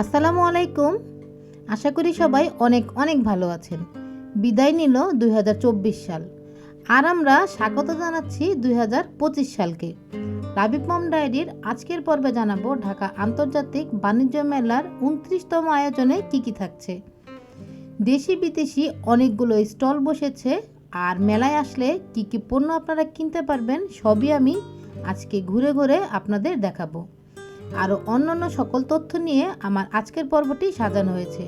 আসসালামু আলাইকুম। আশা করি সবাই অনেক অনেক ভালো আছেন। বিদায় নিল দুই হাজার চব্বিশ সাল। আর আমরা স্বাগত জানাচ্ছি দুই হাজার পঁচিশ সালকে। রাবিব মম ডায়েরির আজকের পর্বে জানাব ঢাকা আন্তর্জাতিক বাণিজ্য মেলার উনত্রিশতম আয়োজনে কী কী থাকছে। দেশি বিদেশি অনেকগুলো স্টল বসেছে, আর মেলায় আসলে কি কী পণ্য আপনারা কিনতে পারবেন সবই আমি আজকে ঘুরে ঘুরে আপনাদের দেখাবো। আরও অন্যান্য সকল তথ্য নিয়ে আমার আজকের পর্বটি সাজানো হয়েছে।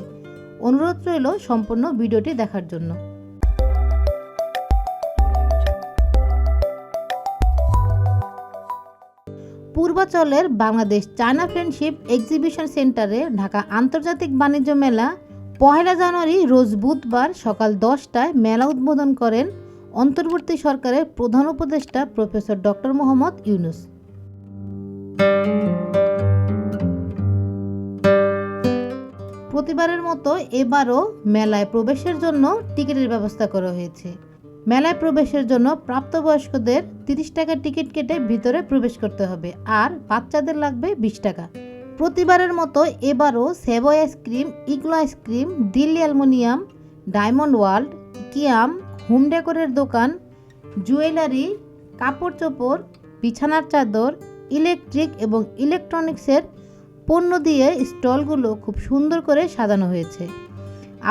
অনুরোধ রইল সম্পূর্ণ ভিডিওটি দেখার জন্য। পূর্বাচলের বাংলাদেশ চায়না ফ্রেন্ডশিপ এক্সিবিশন সেন্টারে ঢাকা আন্তর্জাতিক বাণিজ্য মেলা পহেলা জানুয়ারি রোজ বুধবার সকাল দশটায় মেলা উদ্বোধন করেন অন্তর্বর্তী সরকারের প্রধান উপদেষ্টা প্রফেসর ডক্টর মোহাম্মদ ইউনুস। প্রতিবারের মতো এবারও মেলায় প্রবেশের জন্য টিকিটের ব্যবস্থা করা হয়েছে। মেলায় প্রবেশের জন্য প্রাপ্তবয়স্কদের তিরিশ টাকা টিকিট কেটে ভিতরে প্রবেশ করতে হবে আর বাচ্চাদের লাগবে বিশ টাকা। প্রতিবারের মতো এবারও Savoy ice cream, Igloo ice cream, Delhi Aluminium, Diamond World, Kiam, home ডেকোরের দোকান, জুয়েলারি, কাপড় চোপড়, বিছানার চাদর, ইলেকট্রিক এবং ইলেকট্রনিক্সের পণ্য দিয়ে স্টলগুলো খুব সুন্দর করে সাজানো হয়েছে।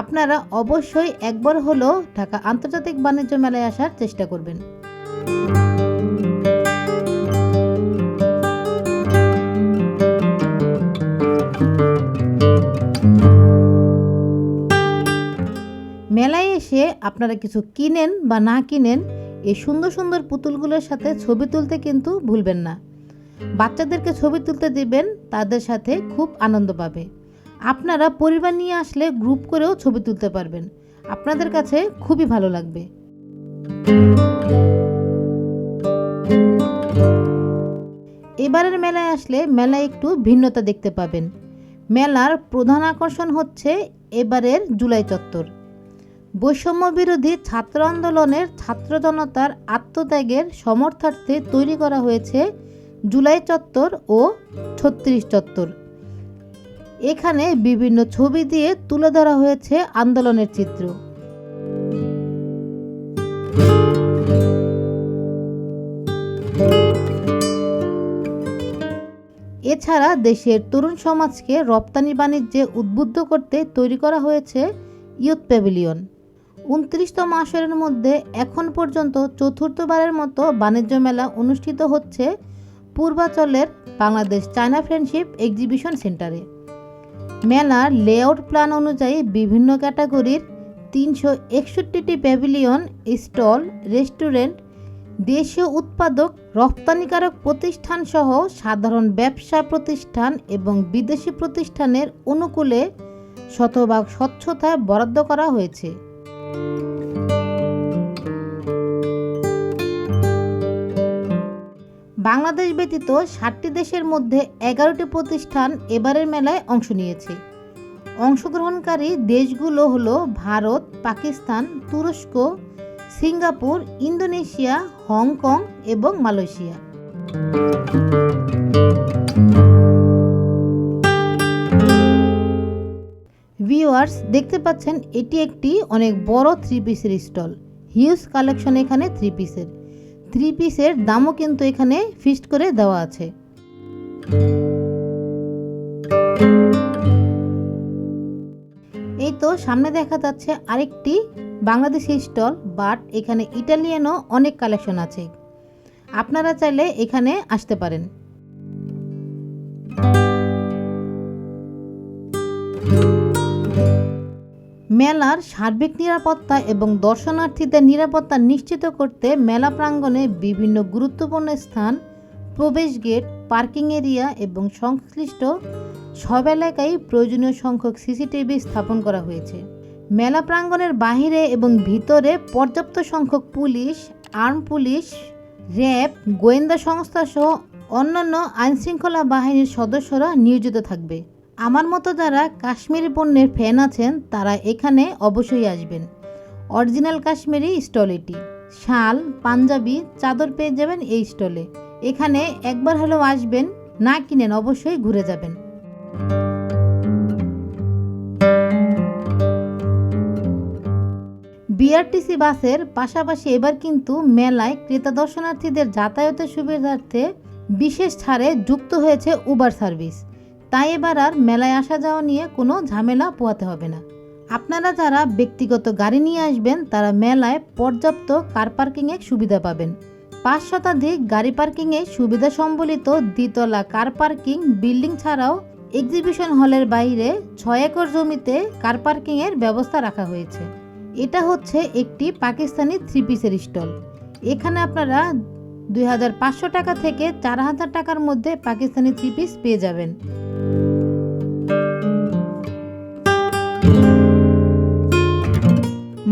আপনারা অবশ্যই একবার হলেও ঢাকা আন্তর্জাতিক বাণিজ্য মেলায় আসার চেষ্টা করবেন। মেলায় এসে আপনারা কিছু কিনেন বা না কিনেন, এই সুন্দর সুন্দর পুতুলগুলোর সাথে ছবি তুলতে কিন্তু ভুলবেন না। বাচ্চাদেরকে ছবি তুলতে দিবেন, তাদের সাথে খুব আনন্দ পাবে। আপনারা পরিবার নিয়ে আসলে গ্রুপ করেও ছবি তুলতে পারবেন। আপনাদের কাছে খুবই ভালো লাগবে। এবারের মেলায় আসলে মেলায় একটু ভিন্নতা দেখতে পাবেন। মেলার প্রধান আকর্ষণ হচ্ছে এবারের জুলাই চত্বর। বৈষম্য বিরোধী ছাত্র আন্দোলনের ছাত্র জনতার আত্মত্যাগের সমর্থার্থে তৈরি করা হয়েছে জুলাই চত্বর ও ছত্রিশ চত্বর। এখানে বিভিন্ন ছবি দিয়ে তুলে ধরা হয়েছে আন্দোলনের চিত্র। এছাড়া দেশের তরুণ সমাজকে রপ্তানি বাণিজ্যে উদ্বুদ্ধ করতে তৈরি করা হয়েছে ইয়ুথ প্যাভিলিয়ন। উনত্রিশতম আসরের মধ্যে এখন পর্যন্ত চতুর্থবারের মতো বাণিজ্য মেলা অনুষ্ঠিত হচ্ছে পূর্বাচলের বাংলাদেশ চায়না ফ্রেন্ডশিপ এক্সিবিশন সেন্টারে। মেলার লেআউট প্ল্যান অনুযায়ী বিভিন্ন ক্যাটাগরির তিনশো একষট্টিটি প্যাভিলিয়ন স্টল, রেস্টুরেন্ট, দেশীয় উৎপাদক, রপ্তানিকারক প্রতিষ্ঠান সহ সাধারণ ব্যবসা প্রতিষ্ঠান এবং বিদেশি প্রতিষ্ঠানের অনুকূলে শতভাগ স্বচ্ছতায় বরাদ্দ করা হয়েছে। বাংলাদেশ ব্যতীত ষাটটি দেশের মধ্যে এগারোটি প্রতিষ্ঠান এবারের মেলায় অংশ নিয়েছে। অংশগ্রহণকারী দেশগুলো হলো ভারত, পাকিস্তান, তুরস্ক, সিঙ্গাপুর, ইন্দোনেশিয়া, হংকং এবং মালয়েশিয়া। ভিউয়ার্স, দেখতে পাচ্ছেন এটি একটি অনেক বড় থ্রি পিসের স্টল। হিউজ কালেকশন এখানে থ্রি পিসের। থ্রি পিসের দামও কিন্তু এখানে ফিস্ট করে দেওয়া আছে। এই তো সামনে দেখা যাচ্ছে আরেকটি বাংলাদেশি স্টল বাট এখানে ইটালিয়ানও অনেক কালেকশন আছে। আপনারা চাইলে এখানে আসতে পারেন। মেলার সার্বিক নিরাপত্তা এবং দর্শনার্থীদের নিরাপত্তা নিশ্চিত করতে মেলা প্রাঙ্গণে বিভিন্ন গুরুত্বপূর্ণ স্থান, প্রবেশ গেট, পার্কিং এরিয়া এবং সংশ্লিষ্ট সব এলাকায় প্রয়োজনীয় সংখ্যক সিসিটিভি স্থাপন করা হয়েছে। মেলা প্রাঙ্গণের বাহিরে এবং ভিতরে পর্যাপ্ত সংখ্যক পুলিশ, আর্ম পুলিশ, র্যাব, গোয়েন্দা সংস্থা সহ অন্যান্য আইনশৃঙ্খলা বাহিনীর সদস্যরা নিয়োজিত থাকবে। আমার মতো যারা কাশ্মীরি পণ্যের ফ্যান আছেন, তারা এখানে অবশ্যই আসবেন। অরিজিনাল কাশ্মীরি স্টল এটি শাল, পাঞ্জাবি, চাদর পেয়ে যাবেন এই স্টলে। এখানে একবার হলেও আসবেন, না কিনেন অবশ্যই ঘুরে যাবেন। বিআরটিসি বাসের পাশাপাশি এবার কিন্তু মেলায় ক্রেতা দর্শনার্থীদের যাতায়াতের সুবিধার্থে বিশেষ ছাড়ে যুক্ত হয়েছে উবার সার্ভিস তাই এবার আর মেলায় আসা যাওয়া নিয়ে কোনো ঝামেলা পোহাতে হবে না। আপনারা যারা ব্যক্তিগত গাড়ি নিয়ে আসবেন, তারা মেলায় পর্যাপ্ত কার পার্কিংয়ের সুবিধা পাবেন। পাঁচ শতাধিক গাড়ি পার্কিংয়ে সুবিধা সম্বলিত দ্বিতলা কার পার্কিং বিল্ডিং ছাড়াও এক্সিবিশন হলের বাইরে ছয় একর জমিতে কার পার্কিংয়ের ব্যবস্থা রাখা হয়েছে। এটা হচ্ছে একটি পাকিস্তানি থ্রি পিসের স্টল। এখানে আপনারা দুই হাজার পাঁচশো টাকা থেকে চার হাজার টাকার মধ্যে পাকিস্তানি থ্রি পিস পেয়ে যাবেন।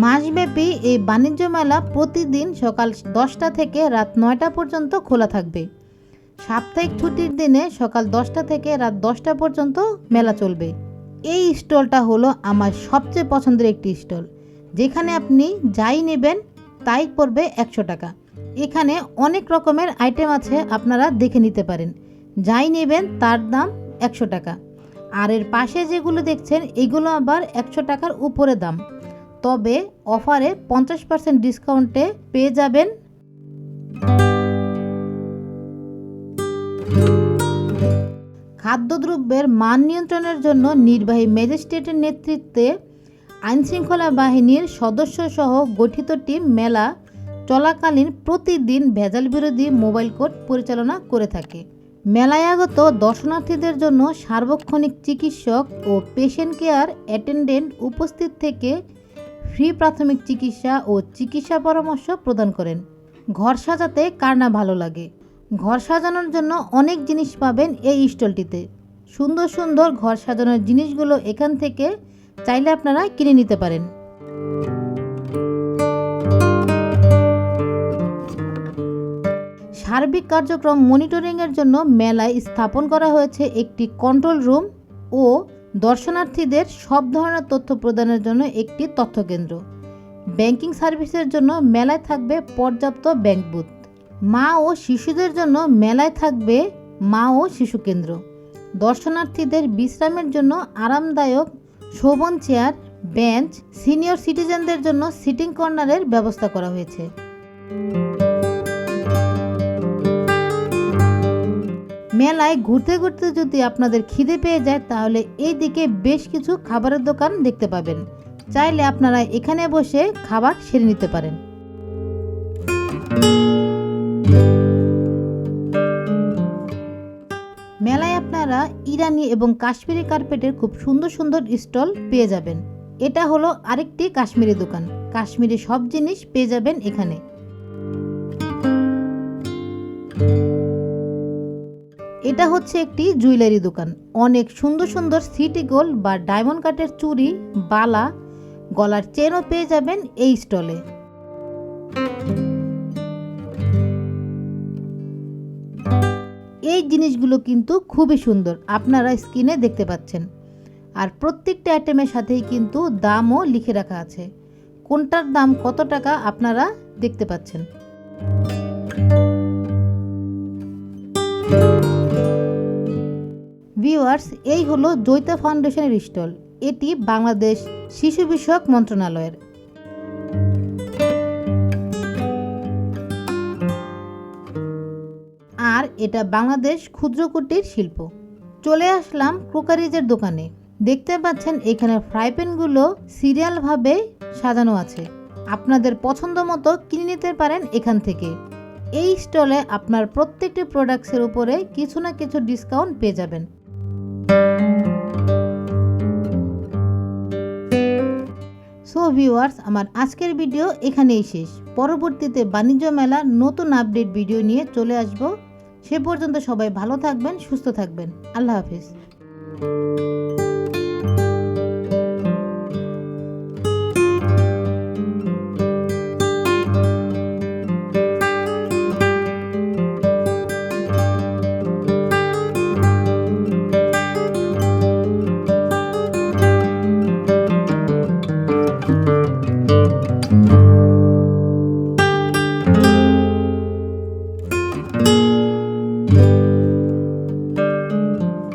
মাসব্যাপী এই বাণিজ্য মেলা প্রতিদিন সকাল দশটা থেকে রাত নয়টা পর্যন্ত খোলা থাকবে। সাপ্তাহিক ছুটির দিনে সকাল দশটা থেকে রাত দশটা পর্যন্ত মেলা চলবে। এই স্টলটা হলো আমার সবচেয়ে পছন্দের একটি স্টল। যেখানে আপনি যাই নেবেন, তাই পড়বে একশো টাকা। এখানে অনেক রকমের আইটেম আছে আপনারা দেখে নিতে পারেন। যাই নেবেন, তার দাম একশো টাকা। আর এর পাশে যেগুলো দেখছেন, এগুলো আবার একশো টাকার উপরে দাম। তবে অফারে পঞ্চাশ পার্সেন্ট ডিসকাউন্টে পেয়ে যাবেন খাদ্যদ্রব্যের মান নিয়ন্ত্রণের জন্য নির্বাহী ম্যাজিস্ট্রেটের নেতৃত্বে আইনশৃঙ্খলা বাহিনীর সদস্য সহ গঠিত টিম মেলা চলাকালীন প্রতিদিন ভেজাল বিরোধী মোবাইল কোর্ট পরিচালনা করে থাকে। মেলায় আগত দর্শনার্থীদের জন্য সার্বক্ষণিক চিকিৎসক ও পেশেন্ট কেয়ার অ্যাটেন্ডেন্ট উপস্থিত থেকে ফ্রি প্রাথমিক চিকিৎসা ও চিকিৎসা পরামর্শ প্রদান করেন। ঘর সাজাতে কার না ভালো লাগে? ঘর সাজানোর জন্য অনেক জিনিস পাবেন এই স্টলটিতে। সুন্দর সুন্দর ঘর সাজানোর জিনিসগুলো এখান থেকে চাইলে আপনারা কিনে নিতে পারেন। সার্বিক কার্যক্রম মনিটরিংয়ের জন্য মেলায় স্থাপন করা হয়েছে একটি কন্ট্রোল রুম ও দর্শনার্থীদের সব ধরনের তথ্য প্রদানের জন্য একটি তথ্য কেন্দ্র ব্যাংকিং সার্ভিসের জন্য মেলায় থাকবে পর্যাপ্ত ব্যাংক বুথ। মা ও শিশুদের জন্য মেলায় থাকবে মা ও শিশু কেন্দ্র। দর্শনার্থীদের বিশ্রামের জন্য আরামদায়ক শোভন চেয়ার, বেঞ্চ, সিনিয়র সিটিজেনদের জন্য সিটিং কর্নারের ব্যবস্থা করা হয়েছে। মেলায় ঘুরতে ঘুরতে যদি আপনাদের খিদে পেয়ে যায়, তাহলে এই দিকে বেশ কিছু খাবারের দোকান দেখতে পাবেন। চাইলে আপনারা এখানে বসে খাবার সেরে নিতে পারেন। মেলায় আপনারা ইরানি এবং কাশ্মীরি কার্পেটের খুব সুন্দর সুন্দর স্টল পেয়ে যাবেন। এটা হলো আরেকটি কাশ্মীরি দোকান। কাশ্মীরি সব জিনিস পেয়ে যাবেন এখানে। এটা হচ্ছে একটি জুয়েলারি দোকান। অনেক সুন্দর সুন্দর সিটি গোল্ড বা ডায়মন্ড কাটের চুড়ি, বালা গলার চেনও পেয়ে যাবেন এই স্টলে। এই জিনিসগুলো কিন্তু খুবই সুন্দর, আপনারা স্ক্রিনে দেখতে পাচ্ছেন। আর প্রত্যেকটা আইটেমের সাথেই কিন্তু দামও লিখে রাখা আছে। কোনটার দাম কত টাকা আপনারা দেখতে পাচ্ছেন। ভিউয়ার্স, এই হলো জৈতা ফাউন্ডেশনের স্টল। এটি বাংলাদেশ শিশু বিষয়ক মন্ত্রণালয়ের। আর এটা বাংলাদেশ ক্ষুদ্র কুটির শিল্প। চলে আসলাম ক্রোকারিজের দোকানে। দেখতে পাচ্ছেন, এখানে ফ্রাই প্যানগুলো সিরিয়ালভাবে সাজানো আছে। আপনাদের পছন্দ মতো কিনে নিতে পারেন এখান থেকে। এই স্টলে আপনার প্রত্যেকটি প্রোডাক্টসের উপরে কিছু না কিছু ডিসকাউন্ট পেয়ে যাবেন। ভিউয়ার্স আমার আজকের ভিডিও এখানেই শেষ। পরবর্তীতে বাণিজ্য মেলার নতুন আপডেট ভিডিও নিয়ে চলে আসব। সে পর্যন্ত সবাই ভালো থাকবেন, সুস্থ থাকবেন। আল্লাহ হাফিজ।